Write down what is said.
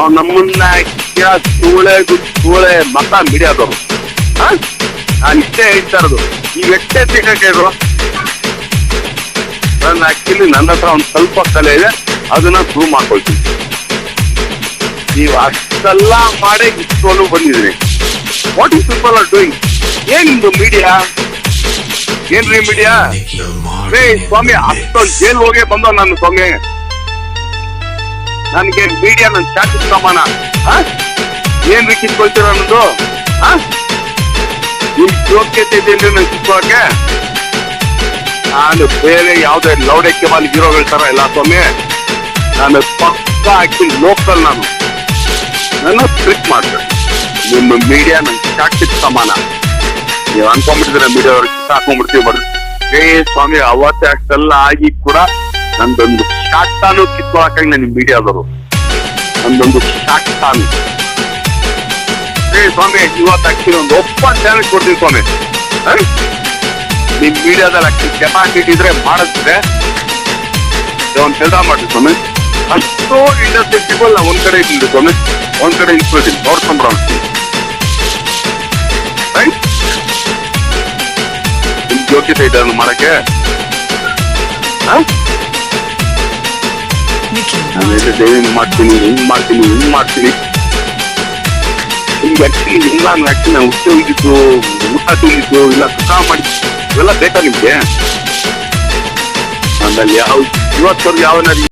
ಅವ್ನು ನಮ್ಮನ್ನ ಕೇಳ ಸೂಳೆ ಸೂಳೆ ಮತ ಮಿಡಿಯೋದು ನಾನು ಇಷ್ಟೇ ಹೇಳ್ತಾ ಇರೋದು. ಈ ಎಷ್ಟೇ ಸಿಗಕ್ಕಿದ್ರು ನನ್ನ ಆಕ್ಚುಲಿ ನನ್ನ ಹತ್ರ ಒಂದು ಸ್ವಲ್ಪ ಕಲೆ ಇದೆ. ಅದನ್ನ ಪ್ರೂವ್ ಮಾಡ್ಕೊಳ್ತೀನಿ. ನೀವು ಅಷ್ಟೆಲ್ಲ ಮಾಡಿ ಇಷ್ಟೊಂದು ಬಂದಿದ್ದೀನಿ what is people are doing ಏನ್ ನಿಮ್ದು ಮೀಡಿಯಾ ಏನ್ರಿ ಮೀಡಿಯಾ ಸ್ವಾಮಿ, ಅಷ್ಟೊಂದು ಜೈಲ್ ಹೋಗಿ ಬಂದವ್ ನಾನು ಸ್ವಾಮಿ. ನನ್ಗೆ ಮೀಡಿಯಾ ನನ್ ಚಾಟಿ ಸಮಾನ ಏನ್ ಕಿತ್ಕೊಳ್ತೀರ ಅನ್ನೋದು? ನಿಮ್ ಯೋಗ್ಯತೆ ಇದೆಯಲ್ಲಿ ನನ್ ಕಿತ್ಕೊಳಕ್ಕೆ ನಾನು ಬೇರೆ ಯಾವುದೇ ಲೌಡಕ್ಕೆ ಬಾಲ್ ಹೀರೋಗಳ ತರ ಇಲ್ಲ ಸ್ವಾಮಿ. ನಾನು ಪಕ್ಕ ಆಕ್ಚುಲಿ ಲೋಕಲ್ ನಾನು. ನನ್ನ ಟ್ರಿಕ್ ಮಾಡ್ತೇನೆ. ನಿಮ್ಮ ಮೀಡಿಯಾ ನನ್ ಚಾಟಿ ಸಮಾನ ನೀವು ಅನ್ಕೊಂಡ್ಬಿಟ್ಟಿದ್ರೆ ಮೀಡಿಯಾ ಅವ್ರಿಗೆ ಹಾಕೊಂಡ್ಬಿಡ್ತೀವಿ ಬರ್ರಿ ಏ ಸ್ವಾಮಿ, ಅವತ್ತೆ ಅಷ್ಟೆಲ್ಲ ಆಗಿ ಕೂಡ ನಂದೊಂದು ಶಾಟಾನು ಕಿತ್ಕೊಳಕಾಗಿ ನನ್ನ ಮೀಡಿಯಾದವರು ನಂದೊಂದು ಶಾಟಾನು ಏ ಸ್ವಾಮಿ, ಇವತ್ತು ಅಕ್ಕಿ ಒಂದು ಒಪ್ಪ ಚಾಲೆಂಜ್ ಕೊಡ್ತೀನಿ ಸ್ವಾಮಿ? ನಿಮ್ ಮೀಡಿಯಾದಲ್ಲಿ ಅಕ್ಕಿ ಕೆಪಾಸಿಟಿ ಇದ್ರೆ ಮಾಡಿದ್ರೆ ಒಂದು ಕೆಲಸ ಮಾಡ್ತೀವಿ ಸ್ವಾಮಿ. ಅಷ್ಟು ಇಂಡಸ್ಟ್ರಿ ನಾ ಒಂದ್ ಕಡೆ ಇಟ್ಟಿಲ್ಲ ಸ್ವಾಮಿ. ಒಂದ್ ಕಡೆ ಇಟ್ಕೊಳ್ತೀನಿ ನೋಡ್ಕೊಂಡ್ರ ರೈಟ್ ಯೋಗ್ಯತೆ ಇದೆ ಮಾಡಕ್ಕೆ? ಹ? ಡೈವಿಂಗ್ ಮಾಡ್ತೀನಿ ಹಿಂಗ್ ಮಾಡ್ತೀನಿ ಹಿಂಗ್ ಮಾಡ್ತೀನಿ ನಿಮ್ಗೆ ಆಕ್ಚುಲಿ ಇಲ್ಲ ನಾನು ಆಕ್ಚುಲಿ ನಾನು ತಿಂದಿದ್ದು ಇಲ್ಲ ಸುಖ ಮಾಡಿ ಇವೆಲ್ಲ ಬೇಕಾ ನಿಮ್ಗೆ ಯಾವ ಯಾವ